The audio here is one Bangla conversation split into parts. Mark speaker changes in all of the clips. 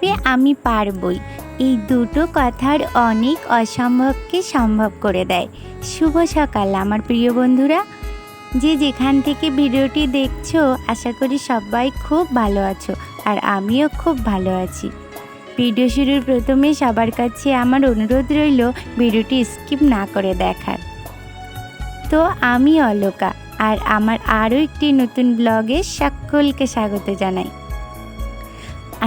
Speaker 1: পারবে আমি পারবই। এই দুটো কথার অনেক অসম্ভবকে সম্ভব করে দেয়। শুভ সকাল, আমার প্রিয় বন্ধুরা। যে যেখান থেকে ভিডিওটি দেখছ, আশা করি সবাই খুব ভালো আছো, আর আমিও খুব ভালো আছি। ভিডিও শুরুর প্রথমে সবার কাছে আমার অনুরোধ রইল, ভিডিওটি স্কিপ না করে দেখার। তো আমি অলোকা, আর আমার আরও একটি নতুন ব্লগে সকলকে স্বাগত জানাই।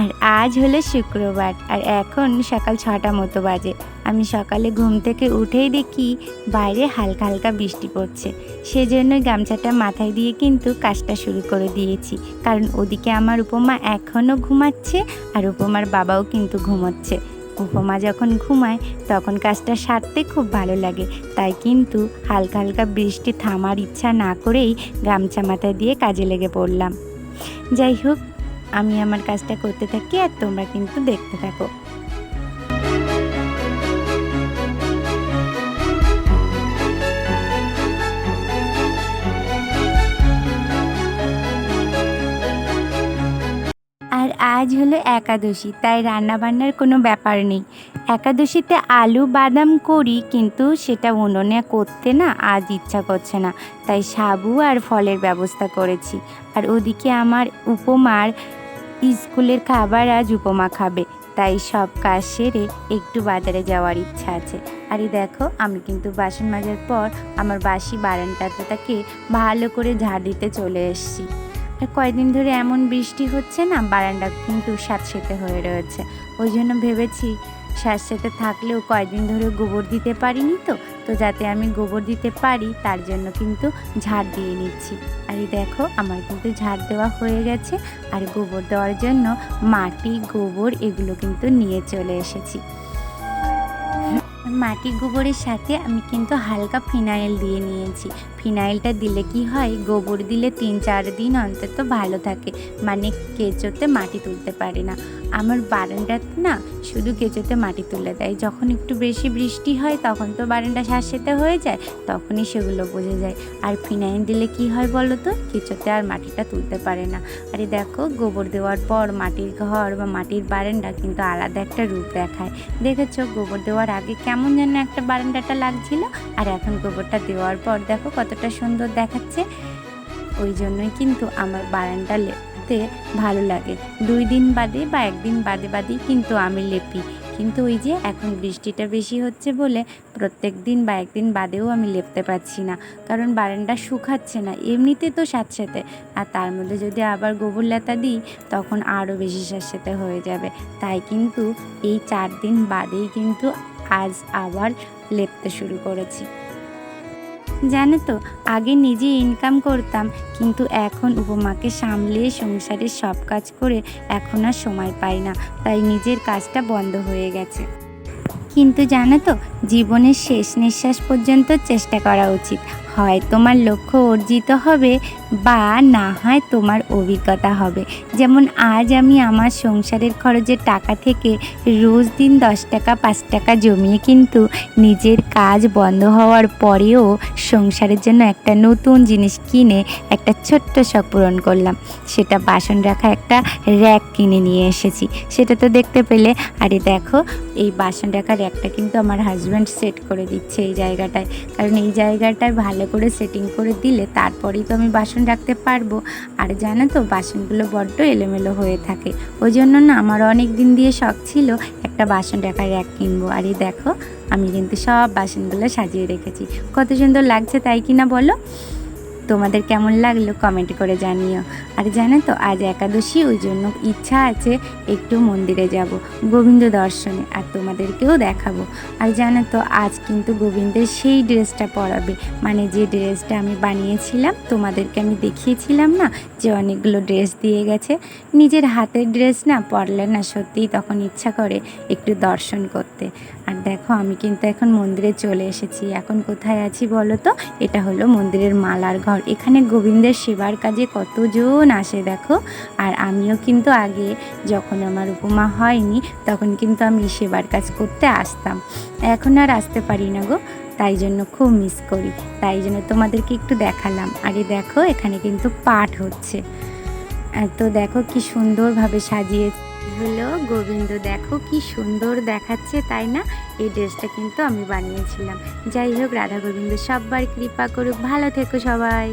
Speaker 1: আর আজ হলো শুক্রবার, আর এখন সকাল ছটা মতো বাজে। আমি সকালে ঘুম থেকে উঠেই দেখি বাইরে হালকা হালকা বৃষ্টি পড়ছে। সেজন্যই গামছাটা মাথায় দিয়ে কিন্তু কাজটা শুরু করে দিয়েছি। কারণ ওদিকে আমার উপমা এখনও ঘুমাচ্ছে আর উপমার বাবাও কিন্তু ঘুমোচ্ছে। উপমা যখন ঘুমায় তখন কাজটা সারতে খুব ভালো লাগে। তাই কিন্তু হালকা হালকা বৃষ্টি থামার ইচ্ছা না করেই গামছা মাথায় দিয়ে কাজে লেগে পড়লাম। যাই হোক আমি আমার কাজটা করতে থাকি আর তোমরা কিন্তু দেখতে থাকো। আজ হলো একাদশী, তাই রান্নাবান্নার কোনো ব্যাপার নেই। একাদশীতে আলু, বাদাম করি, কিন্তু সেটা উনুনে করতে না আজ ইচ্ছা করছে না, তাই সাবু আর ফলের ব্যবস্থা করেছি। আর ওদিকে আমার উপমার স্কুলের খাবার আজ উপমা খাবে, তাই সব কাজ সেরে একটু বাজারে যাওয়ার ইচ্ছা আছে। আর দেখো, আমি কিন্তু বাসন মাজার পর আমার বাসি বারান্দাটাকে ভালো করে ঝাড় দিতে চলে এসেছি। কয়েকদিন ধরে এমন বৃষ্টি হচ্ছে না, বারান্দা কিন্তু স্যাঁতসেঁতে হয়ে রয়েছে। ওই জন্য ভেবেছি স্যাঁতসেঁতে থাকলেও কয়েকদিন ধরে গোবর দিতে পারিনি তো তো যাতে আমি গোবর দিতে পারি তার জন্য কিন্তু ঝাড় দিয়ে নিচ্ছি। আর দেখো, আমার কিন্তু ঝাড় দেওয়া হয়ে গেছে, আর গোবর দেওয়ার জন্য মাটি, গোবর এগুলো কিন্তু নিয়ে চলে এসেছি। মাটি গোবরের সাথে আমি কিন্তু হালকা ফিনাইল দিয়ে নিয়েছি। ফিনাইলটা দিলে কি হয়, গোবর দিলে তিন চার দিন অন্তত ভালো থাকে। মানে কেঁচোতে মাটি তুলতে পারে না। আমার বারান্দাতে না শুধু কেঁচোতে মাটি তুলে দেয়। যখন একটু বেশি বৃষ্টি হয়, তখন তো বারান্দা শাঁসেতে হয়ে যায়, তখনই সেগুলো বোঝা যায়। আর ফিনাইল দিলে কি হয় বলো তো? কেঁচোতে আর মাটিটা তুলতে পারে না। আরে দেখো, গোবর দেওয়ার পর মাটির ঘর বা মাটির বারান্দা কিন্তু আলাদা একটা রূপ দেখায়। দেখেছ, গোবর দেওয়ার আগে কেমন যেন একটা বারান্দাটা লাগছিল। আর এখন গোবরটা দেওয়ার পর দেখো কতটা সুন্দর দেখাচ্ছে। ওই জন্যই কিন্তু আমার বারান্দা লেপতে ভালো লাগে। দুই দিন বাদে বা একদিন বাদে বাদেই কিন্তু আমি লেপি। কিন্তু ওই যে এখন বৃষ্টিটা বেশি হচ্ছে বলে প্রত্যেক দিন বা একদিন বাদেও আমি লেপতে পারছি না। কারণ বারান্দা শুকাচ্ছে না, এমনিতে তো স্যাঁতস্যাঁতে আর তার মধ্যে যদি আবার গোবর লেতা দিই, তখন আরও বেশি স্যাঁতস্যাঁতে হয়ে যাবে। তাই কিন্তু এই চার দিন বাদেই কিন্তু আজ আবার লেপতে শুরু করেছি। জানো তো, আগে নিজে ইনকাম করতাম, কিন্তু এখন উপমাকে সামলে সংসারের সব কাজ করে এখন আর সময় পাই না, তাই নিজের কাজটা বন্ধ হয়ে গেছে। কিন্তু জানো তো, জীবনের শেষ নিঃশ্বাস পর্যন্ত চেষ্টা করা উচিত। হয়, তোমার লক্ষ্য অর্জিত হবে বা না হয় তোমার অভিজ্ঞতা হবে। যেমন আজ আমি আমার সংসারের খরচের টাকা থেকে রোজ দিন দশ টাকা, পাঁচ টাকা জমিয়ে কিন্তু নিজের কাজ বন্ধ হওয়ার পরেও সংসারের জন্য একটা নতুন জিনিস কিনে একটা ছোট্ট শখ পূরণ করলাম। সেটা বাসন রাখা একটা র্যাক কিনে নিয়ে এসেছি। সেটা তো দেখতে পেলে, আরে দেখো, এই বাসন রাখার র্যাকটা কিন্তু আমার হাজব্যান্ড সেট করে দিচ্ছে এই জায়গাটায়। কারণ এই জায়গাটায় ভালো করে সেটিং করে দিলে তারপরেই তো আমি বাসন রাখতে পারব। আর জানো তো, বাসনগুলো বড্ড এলোমেলো হয়ে থাকে। ওই জন্য না আমার অনেক দিন দিয়ে শখ ছিল একটা বাসন রাখার র্যাক কিনবো। আর এই দেখো, আমি কিন্তু সব বাসনগুলো সাজিয়ে রেখেছি। কত সুন্দর লাগছে তাই কি না বলো? তোমাদের কেমন লাগল কমেন্ট করে জানিও। আর জানো তো, আজ একাদশী, ওই জন্য ইচ্ছা আছে একটু মন্দিরে যাব, গোবিন্দ দর্শনে আর তোমাদেরকেও দেখাবো। আর জানো তো, আজ কিন্তু গোবিন্দের সেই ড্রেসটা পরাবে মানে যে ড্রেসটা আমি বানিয়েছিলাম, তোমাদেরকে আমি দেখিয়েছিলাম না, যে অনেকগুলো ড্রেস দিয়ে গেছে। নিজের হাতের ড্রেস না পরলে না সত্যিই তখন ইচ্ছা করে একটু দর্শন করতে। আর দেখো, আমি কিন্তু এখন মন্দিরে চলে এসেছি। এখন কোথায় আছি বলো তো? এটা হলো মন্দিরের মালার ঘর। এখানে গোবিন্দের সেবার কাজে কতজন আসে দেখো, আর আমিও কিন্তু আগে যখন আমার উপমা হয়নি, তখন কিন্তু আমি সেবার কাজ করতে আসতাম। এখন আর আসতে পারি না গো, তাই জন্য খুব মিস করি। তাই জন্য তোমাদেরকে একটু দেখালাম। আরে দেখো, এখানে কিন্তু পাঠ হচ্ছে। তো দেখো কি সুন্দরভাবে সাজিয়ে হলো? গোবিন্দ দেখো কি সুন্দর দেখাচ্ছে, তাই না? এই ড্রেসটা কিন্তু আমি বানিয়েছিলাম। যাই হোক, রাধা গোবিন্দ সবার কৃপা করুক। ভালো থেকো সবাই।